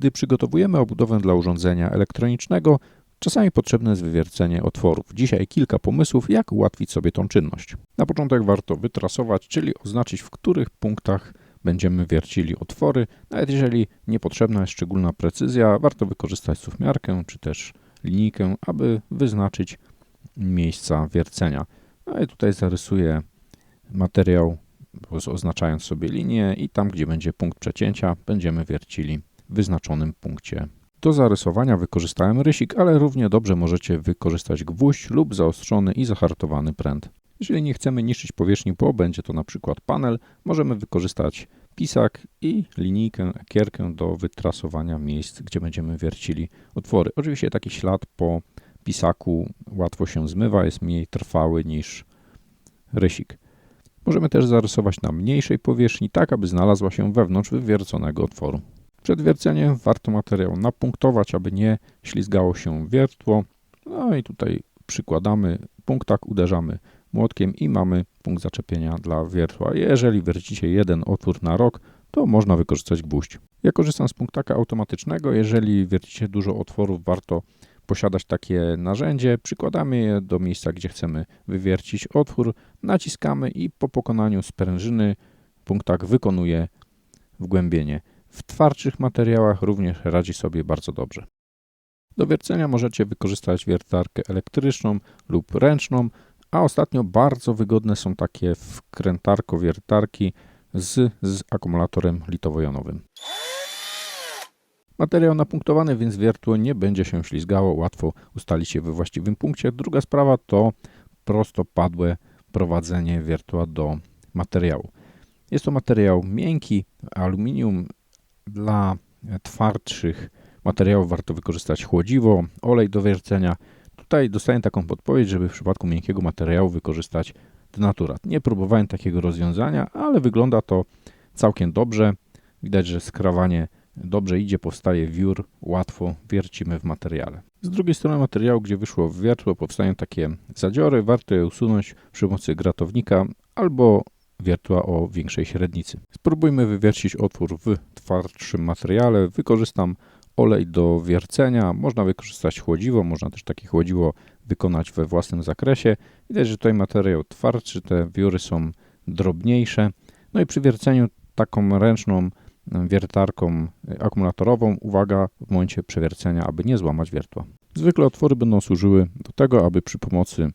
Gdy przygotowujemy obudowę dla urządzenia elektronicznego, czasami potrzebne jest wywiercenie otworów. Dzisiaj kilka pomysłów, jak ułatwić sobie tą czynność. Na początek warto wytrasować, czyli oznaczyć, w których punktach będziemy wiercili otwory. Nawet jeżeli niepotrzebna jest szczególna precyzja, warto wykorzystać suwmiarkę czy też linijkę, aby wyznaczyć miejsca wiercenia. No i tutaj zarysuję materiał, oznaczając sobie linię i tam, gdzie będzie punkt przecięcia, będziemy wiercili wyznaczonym punkcie. Do zarysowania wykorzystałem rysik, ale równie dobrze możecie wykorzystać gwóźdź lub zaostrzony i zahartowany pręt. Jeżeli nie chcemy niszczyć powierzchni, bo będzie to na przykład panel, możemy wykorzystać pisak i linijkę, kierkę do wytrasowania miejsc, gdzie będziemy wiercili otwory. Oczywiście taki ślad po pisaku łatwo się zmywa, jest mniej trwały niż rysik. Możemy też zarysować na mniejszej powierzchni, tak aby znalazła się wewnątrz wywierconego otworu. Przed wierceniem warto materiał napunktować, aby nie ślizgało się wiertło. No i tutaj przykładamy punktach, uderzamy młotkiem i mamy punkt zaczepienia dla wiertła. Jeżeli wiercicie jeden otwór na rok, to można wykorzystać gwóźdź. Ja korzystam z punktaka automatycznego. Jeżeli wiercicie dużo otworów, warto posiadać takie narzędzie. Przykładamy je do miejsca, gdzie chcemy wywiercić otwór, naciskamy i po pokonaniu sprężyny punktak wykonuje wgłębienie. W twardszych materiałach również radzi sobie bardzo dobrze. Do wiercenia możecie wykorzystać wiertarkę elektryczną lub ręczną, a ostatnio bardzo wygodne są takie wkrętarko-wiertarki z, z akumulatorem litowo-jonowym. Materiał napunktowany, więc wiertło nie będzie się ślizgało, łatwo ustalić je we właściwym punkcie. Druga sprawa to prostopadłe prowadzenie wiertła do materiału. Jest to materiał miękki, aluminium. Dla twardszych materiałów warto wykorzystać chłodziwo, olej do wiercenia. Tutaj dostaję taką podpowiedź, żeby w przypadku miękkiego materiału wykorzystać denaturat. Nie próbowałem takiego rozwiązania, ale wygląda to całkiem dobrze. Widać, że skrawanie dobrze idzie, powstaje wiór, łatwo wiercimy w materiale. Z drugiej strony materiału, gdzie wyszło wiertło, powstają takie zadziory, warto je usunąć przy pomocy gratownika albo wiertła o większej średnicy. Spróbujmy wywiercić otwór w twardszym materiale. Wykorzystam olej do wiercenia. Można wykorzystać chłodziwo, można też takie chłodziwo wykonać we własnym zakresie. Widać, że tutaj materiał twardszy, te wióry są drobniejsze. No i przy wierceniu taką ręczną wiertarką akumulatorową. Uwaga w momencie przewiercenia, aby nie złamać wiertła. Zwykle otwory będą służyły do tego, aby przy pomocy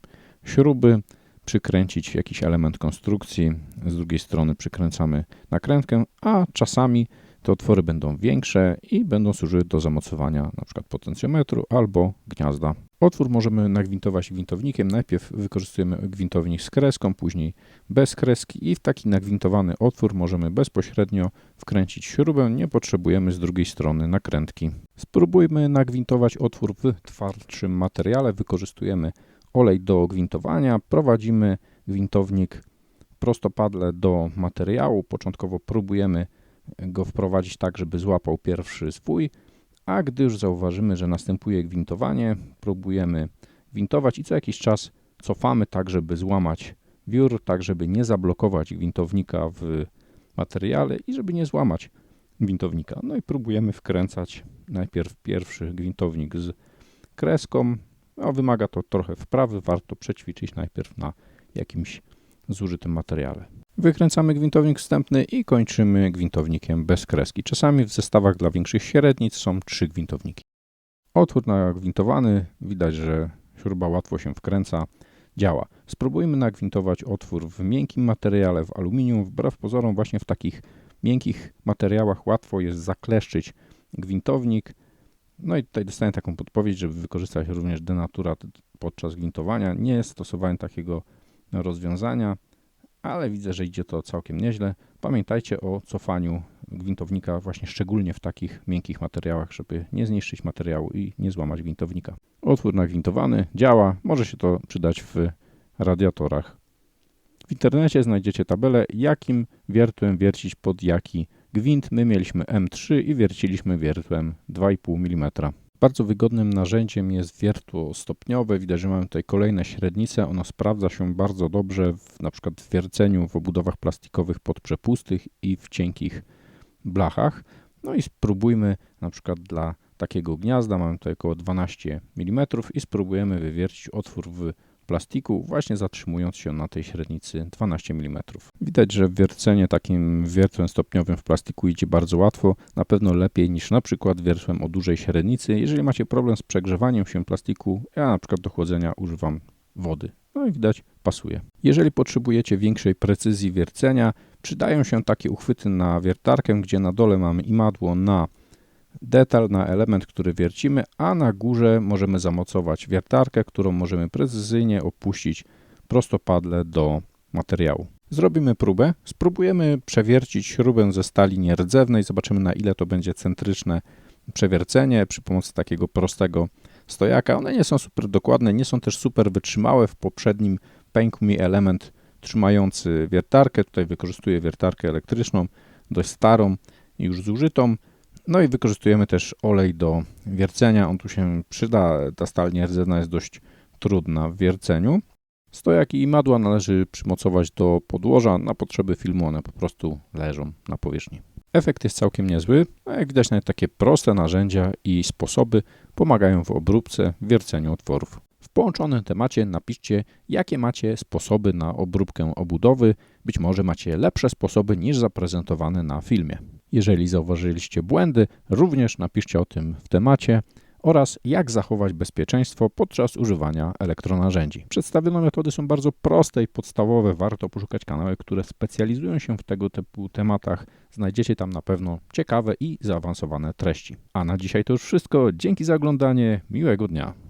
śruby przykręcić jakiś element konstrukcji. Z drugiej strony przykręcamy nakrętkę, a czasami te otwory będą większe i będą służyły do zamocowania np. potencjometru albo gniazda. Otwór możemy nagwintować gwintownikiem. Najpierw wykorzystujemy gwintownik z kreską, później bez kreski i w taki nagwintowany otwór możemy bezpośrednio wkręcić śrubę. Nie potrzebujemy z drugiej strony nakrętki. Spróbujmy nagwintować otwór w twardszym materiale. Wykorzystujemy olej do gwintowania. Prowadzimy gwintownik prostopadle do materiału. Początkowo próbujemy go wprowadzić tak, żeby złapał pierwszy swój, a gdy już zauważymy, że następuje gwintowanie, próbujemy gwintować i co jakiś czas cofamy tak, żeby złamać wiór, tak żeby nie zablokować gwintownika w materiale i żeby nie złamać gwintownika. No i próbujemy wkręcać najpierw pierwszy gwintownik z kreską. No, wymaga to trochę wprawy, warto przećwiczyć najpierw na jakimś zużytym materiale. Wykręcamy gwintownik wstępny i kończymy gwintownikiem bez kreski. Czasami w zestawach dla większych średnic są trzy gwintowniki. Otwór nagwintowany, widać, że śruba łatwo się wkręca, działa. Spróbujmy nagwintować otwór w miękkim materiale, w aluminium. Wbrew pozorom właśnie w takich miękkich materiałach łatwo jest zakleszczyć gwintownik. No i tutaj dostaję taką podpowiedź, żeby wykorzystać również denaturat podczas gwintowania. Nie stosowałem takiego rozwiązania ale widzę, że idzie to całkiem nieźle. Pamiętajcie o cofaniu gwintownika właśnie szczególnie w takich miękkich materiałach, żeby nie zniszczyć materiału i nie złamać gwintownika. Otwór nagwintowany działa, może się to przydać w radiatorach. W internecie znajdziecie tabelę, jakim wiertłem wiercić pod jaki gwint. My mieliśmy M3 i wierciliśmy wiertłem 2,5 mm. Bardzo wygodnym narzędziem jest wiertło stopniowe. Widać, że mamy tutaj kolejne średnice. Ono sprawdza się bardzo dobrze w, na przykład w wierceniu w obudowach plastikowych pod przepustych i w cienkich blachach. No i spróbujmy na przykład dla takiego gniazda, mamy tutaj około 12 mm i spróbujemy wywiercić otwór w plastiku, właśnie zatrzymując się na tej średnicy 12 mm. Widać, że wiercenie takim wiertłem stopniowym w plastiku idzie bardzo łatwo, na pewno lepiej niż na przykład wiertłem o dużej średnicy. Jeżeli macie problem z przegrzewaniem się plastiku, ja na przykład do chłodzenia używam wody. No i widać, pasuje. Jeżeli potrzebujecie większej precyzji wiercenia, przydają się takie uchwyty na wiertarkę, gdzie na dole mamy imadło na detal, na element, który wiercimy, a na górze możemy zamocować wiertarkę, którą możemy precyzyjnie opuścić prostopadle do materiału. Zrobimy próbę, spróbujemy przewiercić śrubę ze stali nierdzewnej, zobaczymy na ile to będzie centryczne przewiercenie przy pomocy takiego prostego stojaka. One nie są super dokładne, nie są też super wytrzymałe. W poprzednim pękł mi element trzymający wiertarkę. Tutaj wykorzystuję wiertarkę elektryczną, dość starą i już zużytą. No i wykorzystujemy też olej do wiercenia. On tu się przyda. Ta stal nierdzewna jest dość trudna w wierceniu. Stojaki i madła należy przymocować do podłoża. Na potrzeby filmu one po prostu leżą na powierzchni. Efekt jest całkiem niezły, a jak widać nawet takie proste narzędzia i sposoby pomagają w obróbce, wierceniu otworów. W połączonym temacie napiszcie, jakie macie sposoby na obróbkę obudowy. Być może macie lepsze sposoby niż zaprezentowane na filmie. Jeżeli zauważyliście błędy, również napiszcie o tym w temacie oraz jak zachować bezpieczeństwo podczas używania elektronarzędzi. Przedstawione metody są bardzo proste i podstawowe. Warto poszukać kanałów, które specjalizują się w tego typu tematach. Znajdziecie tam na pewno ciekawe i zaawansowane treści. A na dzisiaj to już wszystko. Dzięki za oglądanie. Miłego dnia.